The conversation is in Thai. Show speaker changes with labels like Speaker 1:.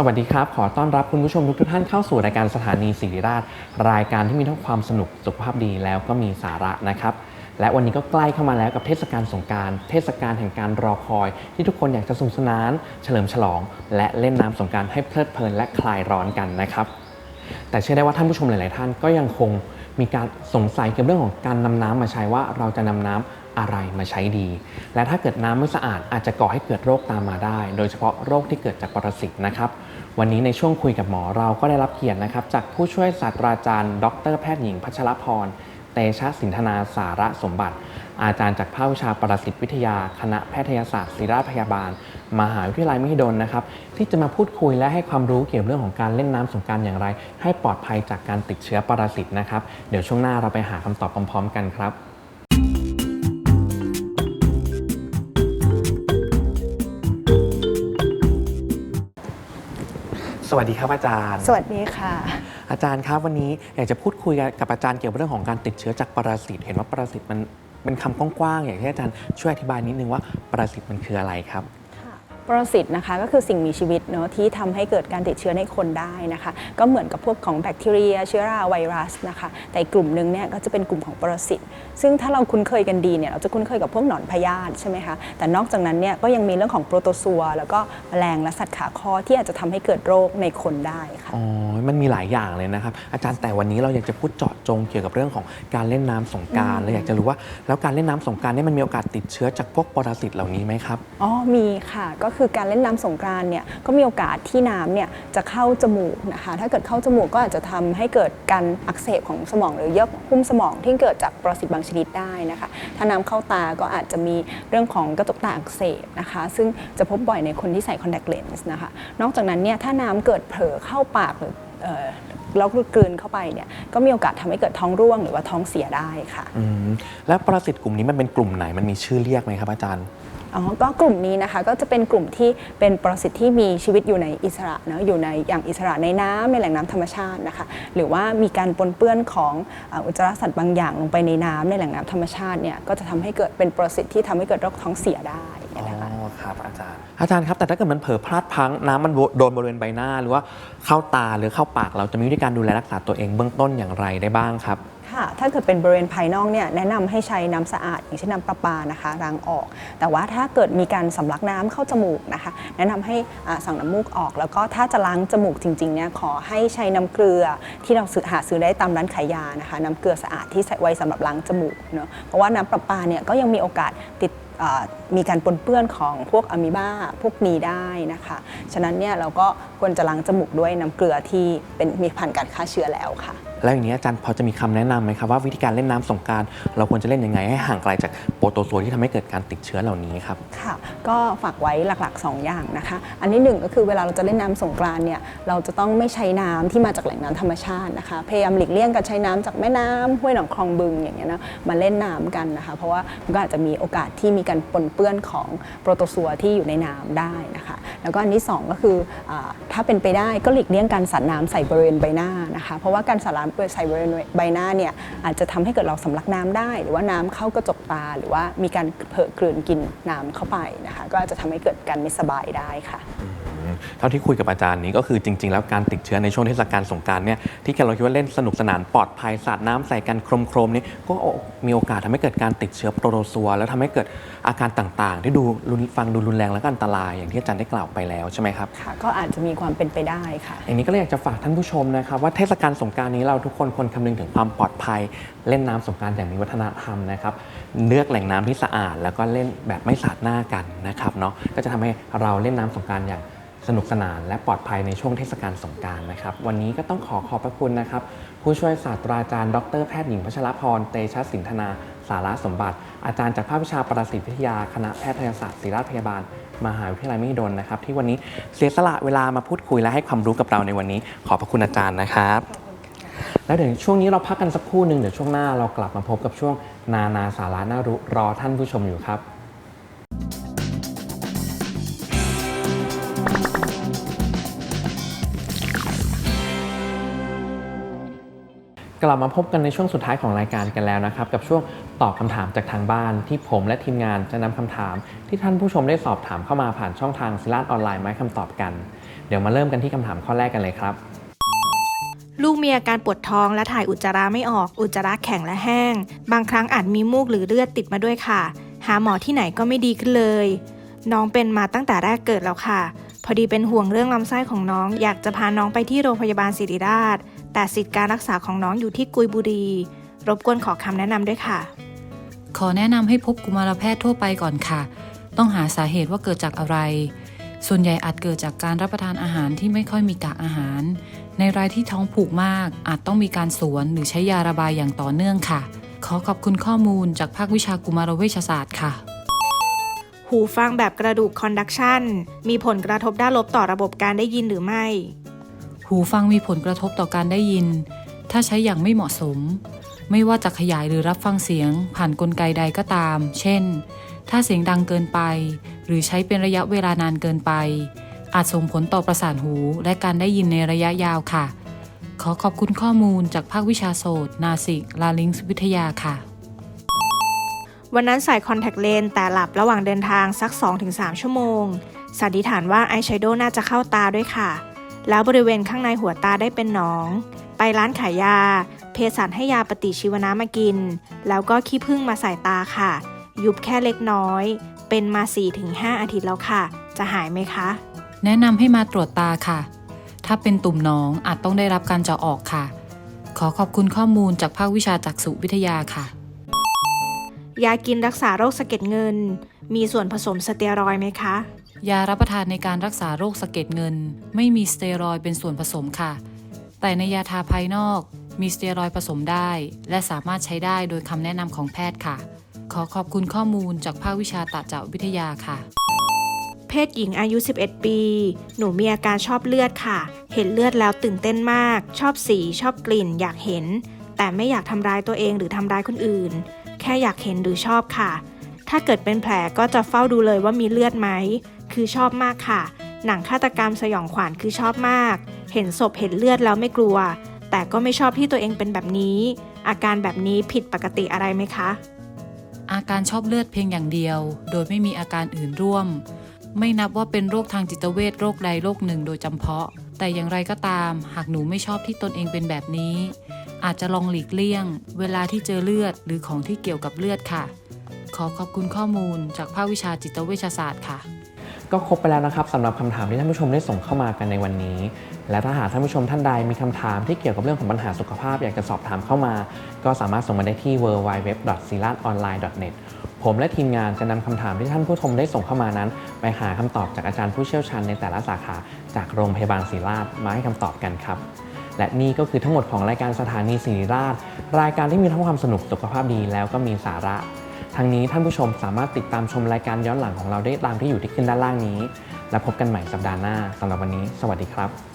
Speaker 1: สวัสดีครับ ขอต้อนรับคุณผู้ชมทุกท่านเข้าสู่รายการสถานีสิริราช รายการที่มีทั้งความสนุกสุขภาพดีแล้วก็มีสาระนะครับ และวันนี้ก็ใกล้เข้ามาแล้วกับเทศกาลสงการ เทศกาลแห่งการรอคอย ที่ทุกคนอยากจะสนุกสนาน เฉลิมฉลอง และเล่นน้ำสงการให้เพลิดเพลินและคลายร้อนกันนะครับ แต่เชื่อได้ว่าท่านผู้ชมหลาย ๆ ท่านก็ยังคง มีการสงสัยเกี่ยวกับเรื่องของการนำน้ำมาใช้ว่าเราจะนำน้ำอะไรมาใช้ดี และถ้าเกิดน้ำไม่สะอาดอาจจะก่อให้เกิดโรคตามมาได้ โดยเฉพาะโรคที่เกิดจากปรสิตนะครับ วันนี้ในช่วงคุยกับหมอเราก็ได้รับเกียรตินะครับ จากผู้ช่วยศาสตราจารย์ ดรแพทย์หญิงพัชรพร ชะสินธนาสาระสมบัติ อาจารย์จากภาควิชาปรสิตวิทยา คณะแพทยศาสตร์ศิริราชพยาบาล มหาวิทยาลัยมหิดลนะครับ ที่จะมาพูดคุยและให้ความรู้เกี่ยวกับเรื่องของการเล่นน้ำสงการอย่างไร ให้ปลอดภัยจากการติดเชื้อปรสิตนะครับ เดี๋ยวช่วงหน้าเราไปหาคำตอบพร้อม ๆ กันครับสวัสดีครับอาจารย์
Speaker 2: สวัสดีค่ะ
Speaker 1: อาจารย์ครับวันนี้อยากจะพูดคุยกับอาจารย์เกี่ยวกับเรื่องของการติดเชื้อจากปรสิตเห็นว่าปรสิตมันเป็นคำกว้างๆอยากให้อาจารย์ช่วยอธิบายนิดนึงว่าปรสิตมันคืออะไรครับ
Speaker 2: ปรสิตนะคะก็คือสิ่งมีชีวิตเนาะที่ทำให้เกิดการติดเชื้อในคนได้นะคะ ก็เหมือนกับพวกของแบคทีเรีย เชื้อราไวรัสนะคะแต่อีกกลุ่มหนึ่งเนี่ยก็จะเป็นกลุ่มของปรสิตซึ่งถ้าเราคุ้นเคยกันดีเนี่ยเราจะคุ้นเคยกับพวกหนอนพยาธิใช่ไหมคะแต่นอกจากนั้นเนี่ยก็ยังมีเรื่องของโปรโตซัวแล้วก็แมลงและสัตว์ขาคอที่อาจจะทำให้เกิดโรคในคนได้ค่ะ
Speaker 1: อ๋อมันมีหลายอย่างเลยนะครับ อาจารย์แต่วันนี้เราอยากจะพูดเจาะจงเกี่ยวกับเรื่องของการเล่นน้ำสงกรารเราอยากจะรู้ว่าแล้วการเล่นน้ำสงกรารเนี่ยมันมีโอกาสติดเชื้อจากพวกปรสิตเหล่านี้ไหมครับ
Speaker 2: อ๋อมีค่ะก็คือการเล่นน้ำสงกรานเนี่ยก็มีโอกาสที่น้ำเนี่ยจะเข้าจมูกนะคะถ้าเกิดเข้าจมูกก็อาจจะทำให้เกิดการอักเสบของสมองหรือเยื่อหุ้มสมองที่เกิดจากปรสิตบางชนิดได้นะคะถ้าน้ำเข้าตาก็อาจจะมีเรื่องของกระจกตาอักเสบนะคะซึ่งจะพบบ่อยในคนที่ใส่คอนแทคเลนส์นะคะนอกจากนั้นเนี่ยถ้าน้ำเกิดเผลอเข้าปากหรือเอ่อแล้วกลืนเข้าไปเนี่ยก็มีโอกาสทำให้เกิดท้องร่วงหรือว่าท้องเสียได้ค่ะ
Speaker 1: อืมแล้วปรสิตกลุ่มนี้มันเป็นกลุ่มไหนมันมีชื่อเรียกไหมครับอาจารย์
Speaker 2: อ๋อก็กลุ่มนี้นะคะก็จะเป็นกลุ่มที่เป็นปรสิตที่มีชีวิตอยู่ในอิสระเนอะอยู่ในอย่างอิสระในน้ำในแหล่งน้ำธรรมชาตินะคะ หรือว่ามีการปนเปื้อนของอุจจาระสัตว์บางอย่างลงไปในน้ำในแหล่งน้ำธรรมชาติเนี่ยก็จะทำให้เกิดเป็นปรสิตที่ทำให้เกิดโรคท้องเสียได้
Speaker 1: อ๋อ
Speaker 2: นะคะ
Speaker 1: ครับอาจารย์อาจารย์ครับแต่ถ้าเกิดมันเผลอพลาดพังน้ำมันโดนบริเวณใบหน้า หรือว่าเข้าตาหรือเข้าปากเราจะมีวิธีการดูแลรักษาตัวเองเบื้องต้นอย่างไรได้บ้างครับ
Speaker 2: ค่ะถ้าเกิดเป็นบริเวณภายนอกเนี่ยแนะนำให้ใช้น้ำสะอาด อย่างเช่นน้ำประปานะคะล้างออก แต่ว่าถ้าเกิดมีการสำลักน้ำเข้าจมูกนะคะ แนะนำให้สั่งน้ำมูกออก แล้วก็ถ้าจะล้างจมูกจริงๆเนี่ยขอให้ใช้น้ำเกลือที่เราซื้อหาซื้อได้ตามร้านขายยานะคะ น้ำเกลือสะอาดที่ใส่ไว้สำหรับล้างจมูกเนาะเพราะว่าน้ำประปาเนี่ยก็ยังมีโอกาสติดมีการปนเปื้อนของพวกอะมีบาพวกนี้ได้นะคะ ฉะนั้นเนี่ยเราก็ควรจะล้างจมูกด้วยน้ำเกลือที่เป็นมีผ่านการฆ่าเชื้อแล้วค่ะ
Speaker 1: แล้วอย่างนี้อาจารย์พอจะมีคำแนะนำไหมครับว่าวิธีการเล่นน้ำสงการเราควรจะเล่นยังไงให้ห่างไกลจากโปรโตซัวที่ทำให้เกิดการติดเชื้อเหล่านี้ครับ
Speaker 2: ค่ะ ก็ฝากไว้หลักๆ 2 อย่างนะคะ อันที่หนึ่งก็คือเวลาเราจะเล่นน้ำสงกรานเนี่ยเราจะต้องไม่ใช้น้ำที่มาจากแหล่งน้ำธรรมชาตินะคะพยายามหลีกเลี่ยงการใช้น้ำจากแม่น้ำห้วยหนองคลองบึงอย่างเงี้ยนะมาเล่นน้ำกันนะคะ เพราะว่ามันก็อาจจะมีโอกาสที่มีการปนเปื้อนของโปรโตซัวที่อยู่ในน้ำได้นะคะ แล้วก็อันที่สองก็คืออถ้าเป็นไปได้ก็หลีกเลี่ยงการสาดน้ำใส่บริเวณใบหน้านะคะ เพราะว่าการสาดน้ำใส่บริเวณใบหน้าเนี่ยอาจจะทำให้เกิดเราสำลักน้ำได้ หรือว่าน้ำเข้ากระจกตา หรือว่ามีการเผลอกลืนกินน้ำเข้าไปนะคะ ก็อาจจะทำให้เกิดการไม่สบายได้ค่ะ
Speaker 1: เท่าที่คุยกับอาจารย์นี้ก็คือจริง ๆ แล้วการติดเชื้อในช่วงเทศกาลสงกรารเนี่ยที่เราคิดว่าเล่นสนุกสนานปลอดภัยสาดน้ำใส่กันโครมๆนี่ก็มีโอกาสทำให้เกิดการติดเชื้อโปรโตซัว แล้วทำให้เกิดอาการต่างๆ ที่ดูรุนฟังดูรุนแรงและก็อันตรายอย่างที่อาจารย์ได้กล่าวไปแล้วใช่ไหมครับ
Speaker 2: ค่ะก็อาจจะมีความเป็นไปได้ค่ะ
Speaker 1: อย่างนี้ก็เลยอยากจะฝากท่านผู้ชมนะครับว่าเทศกาลสงกรารนี้เราทุกคนควรคำนึงถึงความปลอดภัย เล่นน้ำสงกรารอย่างมีวัฒนธรรมนะครับเลือกแหล่งน้ำที่สะอาด แล้วก็เล่นแบบไม่สาดหน้ากันนะครับเนาะก็จะทำให้เราเล่นน้ำสงกรารอย่าง สนุกสนานและปลอดภัยในช่วงเทศกาลสงการนะครับ วันนี้ก็ต้องขอขอบพระคุณนะครับ ผู้ช่วยศาสตราจารย์ ดรแพทย์หญิงพัชรพร เตชะสินธนา สาระสมบัติ อาจารย์จากภาควิชาปรสิตวิทยา คณะแพทยศาสตร์ศิริราชพยาบาล มหาวิทยาลัยมหิดลนะครับ ที่วันนี้เสียสละเวลามาพูดคุยและให้ความรู้กับเราในวันนี้ ขอบพระคุณอาจารย์นะครับ แล้วเดี๋ยวช่วงนี้เราพักกันสักครู่หนึ่งเดี๋ยวช่วงหน้าเรากลับมาพบกับช่วงนานาสาระน่ารู้รอท่านผู้ชมอยู่ครับ กลับมาพบกันในช่วงสุดท้ายของรายการกันแล้วนะครับ กับช่วงตอบคำถามจากทางบ้านที่ผมและทีมงานจะนำคำถาม ที่ท่านผู้ชมได้สอบถามเข้ามาผ่านช่องทางซิลาดออนไลน์มาให้คำตอบกัน เดี๋ยวมาเริ่มกันที่คำถามข้อแรกกันเลยครับ
Speaker 3: ลูกมีอาการปวดท้องและถ่ายอุจจาระไม่ออก อุจจาระแข็งและแห้ง บางครั้งอาจมีมูกหรือเลือดติดมาด้วยค่ะ หาหมอที่ไหนก็ไม่ดีขึ้นเลย น้องเป็นมาตั้งแต่แรกเกิดแล้วค่ะ พอดีเป็นห่วงเรื่องลำไส้ของน้อง อยากจะพาน้องไปที่โรงพยาบาลศิริราช แต่สิทธิการรักษาของน้องอยู่ที่กุยบุรี รบกวนขอคำแนะนำด้วยค่ะ
Speaker 4: ขอแนะนำให้พบกุมารแพทย์ทั่วไปก่อนค่ะ ต้องหาสาเหตุว่าเกิดจากอะไร ส่วนใหญ่อาจเกิดจากการรับประทานอาหารที่ไม่ค่อยมีกากอาหาร ในรายที่ท้องผูกมาก อาจต้องมีการสวนหรือใช้ยาระบายอย่างต่อเนื่องค่ะ ขอขอบคุณข้อมูลจากภาควิชากุมารเวชศาสตร์ค่ะ
Speaker 3: หูฟังแบบกระดูกคอนดักชันมีผลกระทบด้านลบต่อระบบการได้ยินหรือไม่
Speaker 4: หูฟังมีผลกระทบต่อการได้ยิน ถ้าใช้อย่างไม่เหมาะสม ไม่ว่าจะขยายหรือรับฟังเสียง ผ่านกลไกใดก็ตาม เช่น ถ้าเสียงดังเกินไป หรือใช้เป็นระยะเวลานานเกินไป อาจส่งผลต่อประสาทหูและการได้ยินในระยะยาวค่ะ ขอขอบคุณข้อมูลจากภาควิชาโสตนาสิก ลาลิงส์วิทยาค่ะ
Speaker 3: วันนั้นใส่คอนแทคเลนส์แต่หลับระหว่างเดินทางสัก 2-3 ชั่วโมง สันนิษฐานว่าอายแชโดว์น่าจะเข้าตาด้วยค่ะ แล้วบริเวณข้างในหัวตาได้เป็นหนอง ไปร้านขายยา เภสัชให้ยาปฏิชีวนะมากิน แล้วก็ขี้ผึ้งมาใส่ตาค่ะ ยุบแค่เล็กน้อย เป็นมา 4-5 อาทิตย์แล้วค่ะ จะหายไหมคะ
Speaker 4: แนะนำให้มาตรวจตาค่ะ ถ้าเป็นตุ่มหนองอาจต้องได้รับการเจาะออกค่ะ ขอขอบคุณข้อมูลจากภาควิชาจักษุวิทยาค่ะ
Speaker 3: ยากินรักษาโรคสะเก็ดเงิน มีส่วนผสมสเตียรอยด์ไหมคะ
Speaker 4: ยารับประทานในการรักษาโรคสะเก็ดเงิน ไม่มีสเตียรอยเป็นส่วนผสมค่ะ แต่ในยาทาภายนอกมีสเตียรอยผสมได้ และสามารถใช้ได้โดยคำแนะนำของแพทย์ค่ะ ขอขอบคุณข้อมูลจากภาควิชาตาจาวิทยาค่ะ
Speaker 3: เพศหญิงอายุ 11 ปี หนูมีอาการชอบเลือดค่ะ เห็นเลือดแล้วตื่นเต้นมาก ชอบสีชอบกลิ่น อยากเห็น แต่ไม่อยากทำร้ายตัวเองหรือทำร้ายคนอื่น แค่อยากเห็นหรือชอบค่ะ ถ้าเกิดเป็นแผลก็จะเฝ้าดูเลยว่ามีเลือดไหม คือชอบมากค่ะ หนังฆาตกรรมสยองขวัญคือชอบมาก เห็นศพเห็นเลือดแล้วไม่กลัว แต่ก็ไม่ชอบที่ตัวเองเป็นแบบนี้ อาการแบบนี้ผิดปกติอะไรไหมคะ
Speaker 4: อาการชอบเลือดเพียงอย่างเดียว โดยไม่มีอาการอื่นร่วม ไม่นับว่าเป็นโรคทางจิตเวชโรคใดโรคหนึ่งโดยจำเพาะ แต่อย่างไรก็ตาม หากหนูไม่ชอบที่ตนเองเป็นแบบนี้ อาจจะลองหลีกเลี่ยง เวลาที่เจอเลือดหรือของที่เกี่ยวกับเลือดค่ะขอขอบคุณข้อมูลจากภาควิชาจิตเวชศาสตร์ค่ะ
Speaker 1: ก็ครบไปแล้วนะครับสำหรับคำถามที่ท่านผู้ชมได้ส่งเข้ามากันในวันนี้ และถ้าหากท่านผู้ชมท่านใดมีคำถามที่เกี่ยวกับเรื่องของปัญหาสุขภาพ อยากจะสอบถามเข้ามา ก็สามารถส่งมาได้ที่ www.silatonline.net ผมและทีมงานจะนำคำถามที่ท่านผู้ชมได้ส่งเข้ามานั้น ไปหาคำตอบจากอาจารย์ผู้เชี่ยวชาญในแต่ละสาขาจากโรงพยาบาลศิริราชมาให้คำตอบกันครับและนี่ก็คือทั้งหมดของรายการสถานีศิริราช รายการที่มีทั้งความสนุกสุขภาพดีแล้วก็มีสาระ ทั้งนี้ท่านผู้ชมสามารถติดตามชมรายการย้อนหลังของเราได้ตามที่อยู่ที่ขึ้นด้านล่างนี้ และพบกันใหม่สัปดาห์หน้าสำหรับวันนี้ สวัสดีครับ